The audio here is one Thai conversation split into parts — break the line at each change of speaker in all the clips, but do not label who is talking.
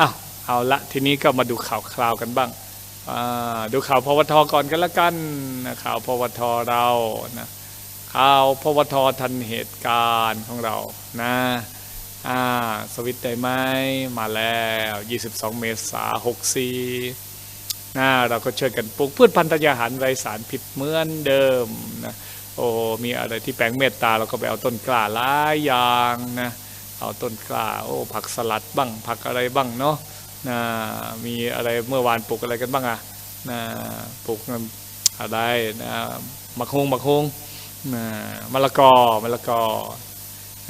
อ้าวเอาละทีนี้ก็มาดูข่าวคราวกันบ้างดูข่าวพวทก่อนกันละกันข่าวพวทเรานะข่าวพวททันเหตุการณ์ของเรานะอ่าสวิตได้ไหมมาแล้ว 22 เมษายน64นะเราก็ช่วยกันปลูกพืชพันธุ์ธัญญาหารไรสารพิษเหมือนเดิมนะโอ้มีอะไรที่แปลงเมตตาเราก็ไปเอาต้นกล้าหลายอย่างนะ เอาต้นกล้าโอ้ผักสลัดบ้างผักอะไรบ้างเนาะนะมีอะไรเมื่อวานปลูกอะไรกันบ้างอะนะปลูกอะไรนะมะฮงมะฮงนะมะละกอมะละกอ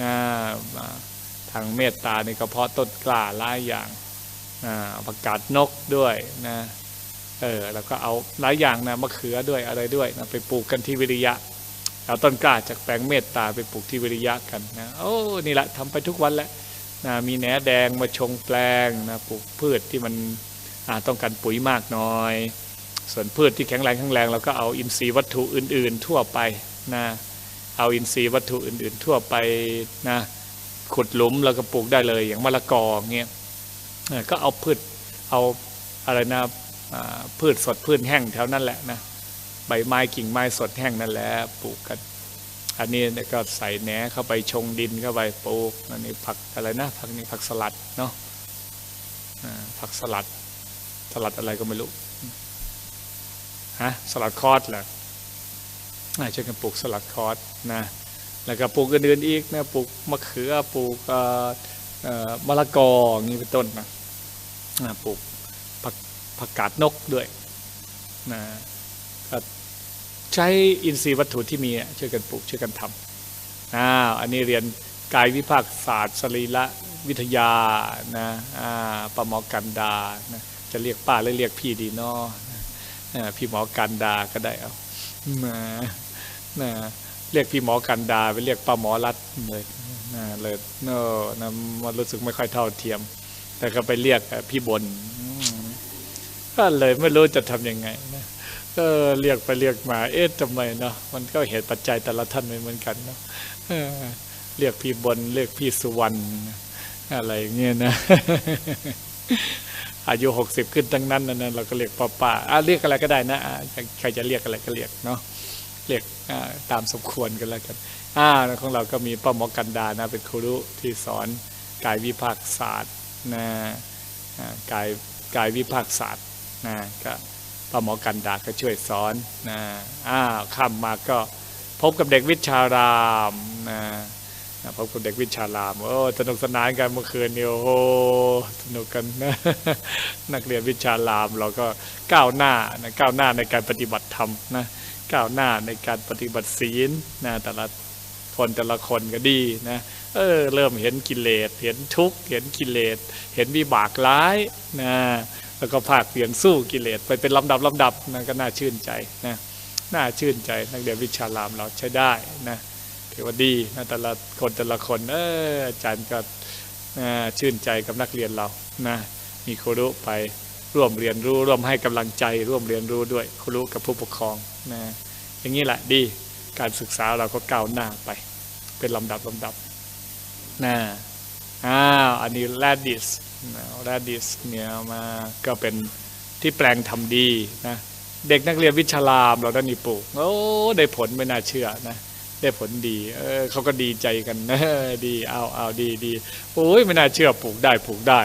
นะทางเมตตาในี่ก็เพาะต้นกล้าหลายอย่างนะผักกาดนกด้วยนะเออแล้วก็เอาหลายอย่างนะมะเขือด้วยอะไรด้วยนะไปปลูกกันที่วิริยะ เอาต้นกล้าจากแปลงเมตตาไปปลูกที่วิริยะกันนะโอ้นี่แหละทำไปทุกวันแหละนะมีแหนแดงมาชงแปลงนะปลูกพืชที่มันต้องการปุ๋ยมากน้อย ส่วนพืชที่แข็งแรงแข็งแรงเราก็เอาอินทรีย์วัตถุอื่น ๆ ทั่วไปนะเอาอินทรีย์วัตถุอื่น ๆ ทั่วไปนะขุดหลุมแล้วก็ปลูกได้เลยอย่างมะละกอเงี้ยก็เอาพืชเอาอะไรนะพืชสดพืชแห้งแถวนั้นแหละนะ ใบไม้กิ่งไม้สดแห้งนั่นแหละปลูกกันอันนี้ก็ใส่แหนเข้าไปชงดินเข้าไปปลูกอันนี้ผักอะไรนะผักนี้ผักสลัดเนาะผักสลัด สลัดอะไรก็ไม่รู้ฮะสลัดคอสเหรออ่าช่วยกันปลูกสลัดคอสนะแล้วก็ปลูกอื่นๆอีกนะปลูกมะเขือปลูกมะละกออย่างนี้เป็นต้นนะปลูกผักผักกาดนกด้วยนะ ใช้อินทรีย์วัตถุที่มีช่วยกันปลูกช่วยกันทำอ้าวอันนี้เรียนกายวิภาคศาสตร์สรีระวิทยานะอ่าปมอกันดานะจะเรียกป้าหรือเรียกพี่ดีเนาะอ่าพี่หมอกันดาก็ได้เอานะนะเรียกพี่หมอกันดาไปเรียกป้าหมอรัดเลยนะเลยเนอะนะมันรู้สึกไม่ค่อยเท่าเทียม แต่ก็ไปเรียกพี่บนก็เลยไม่รู้จะทำยังไงนะ เออเรียกไปเรียกมา เอ๊ะทำไมเนาะมันก็เหตุปัจจัยแต่ละท่านไม่เหมือนกันเนาะเรียกพี่บนเรียกพี่สุวรรณอะไรเงี้ยนะอายุหกสิบขึ้นทั้งนั้นนะนเราก็เรียกป้าป้าอะเรียกอะไรก็ได้นะใครจะเรียกอะไรก็เรียกเนาะเรียกตามสมควรกันแล้วกันอ่าของเราก็มีป้าหมอกันดานะ เป็นครูที่สอนกายวิภาคศาสตร์นะอ่ากายกายวิภาคศาสตร์นะก็ ป้าหมอกันดาก็ช่วยสอนนะอ้าวค่ำมมาก็พบกับเด็กวิชารามนะนะพบกับเด็กวิชารามโอ้สนุกสนานกันเมื่อคืนนี่โอ้โหสนุกกันนะนักเรียนวิชารามเราก็ก้าวหน้านะก้าวหน้าในการปฏิบัติธรรมนะก้าวหน้าในการปฏิบัติศีลนะแต่ละคนแต่ละคนก็ดีนะเออเริ่มเห็นกิเลส เห็นทุกข์เห็นกิเลส เห็นวิบากร้ายนะ แล้วก็ภาคเปลี่ยนสู้กิเลสไปเป็นลำดับลำดับนะก็น่าชื่นใจนะน่าชื่นใจนักเรียนวิชารามเราใช้ได้นะถือว่าดีนะแต่ละคนแต่ละคนเอออาจารย์ก็นะชื่นใจกับนักเรียนเรานะมีครูไปร่วมเรียนรู้ร่วมให้กำลังใจ ร่วมเรียนรู้ด้วยครูกับผู้ปกครองนะอย่างนี้แหละดีการศึกษาเราก็ก้าวหน้าไป เป็นลำดับลำดับนะอ้า อันนี้แรดดิสแรดดิสเนี่ยมาก็เป็นที่แปลงทำดีนะเด็กนักเรียนวิชารามเราได้นี่ปลูกโอ้ได้ผลไม่น่าเชื่อนะได้ผลดีเออเขาก็ดีใจกันนะดีเอาเอาดีดีโอ้ยไม่น่าเชื่อปลูกได้ปลูกได้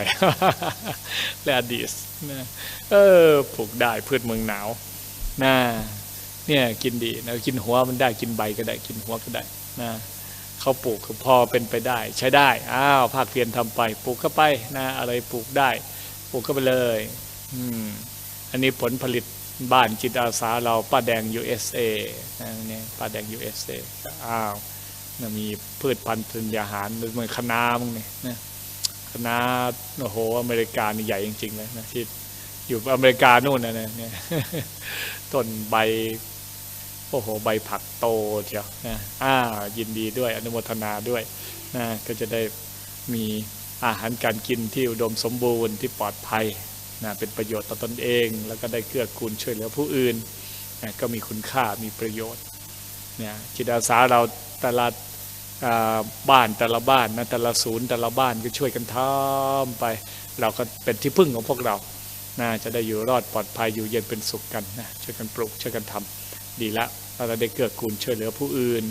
แรดดิสนะเออปลูกได้พืชเมืองหนาวนะเนี่ยกินดีนะกินหัวมันได้กินใบก็ได้กินหัวก็ได้นะ เขาปลูกคือพอเป็นไปได้ ใช้ได้อ้าวภาคเพียนทำไป ปลูกเข้าไปนะอะไรปลูกได้ ปลูกเข้าไปเลย อืมอันนี้ผลผลิตบ้านจิตอาสาเราป้าแดง USA นะเนี่ยป้าแดง USA อ้าวมีพืชพันธุ์ธัญญาหารเหมือนคะน้ามึงเนี่ยนะคะน้าโอ้โหอเมริกานี่ใหญ่จริงๆเลยนะที่อยู่อเมริกานู่นนะเนี่ยต้นใบ โอ้โห ใบผักโตเชียวนะอ้ายินดีด้วยอนุโมทนาด้วยนะก็จะได้มีอาหารการกินที่อุดมสมบูรณ์ที่ปลอดภัยนะเป็นประโยชน์ต่อตนเอง แล้วก็ได้เกื้อกูลช่วยเหลือผู้อื่นนะก็มีคุณค่ามีประโยชน์เนะจิตอาสาเราแต่ละบ้านแต่ละบ้านนะแต่ละศูนย์แต่ละบ้านก็ช่วยกันทำไป เราก็เป็นที่พึ่งของพวกเรานะจะได้อยู่รอดปลอดภัยอยู่เย็นเป็นสุขกันนะช่วยกันปลูกช่วยกันทำ ดีละเราจะได้เกื้อกูลช่วยเหลือผู้อื่น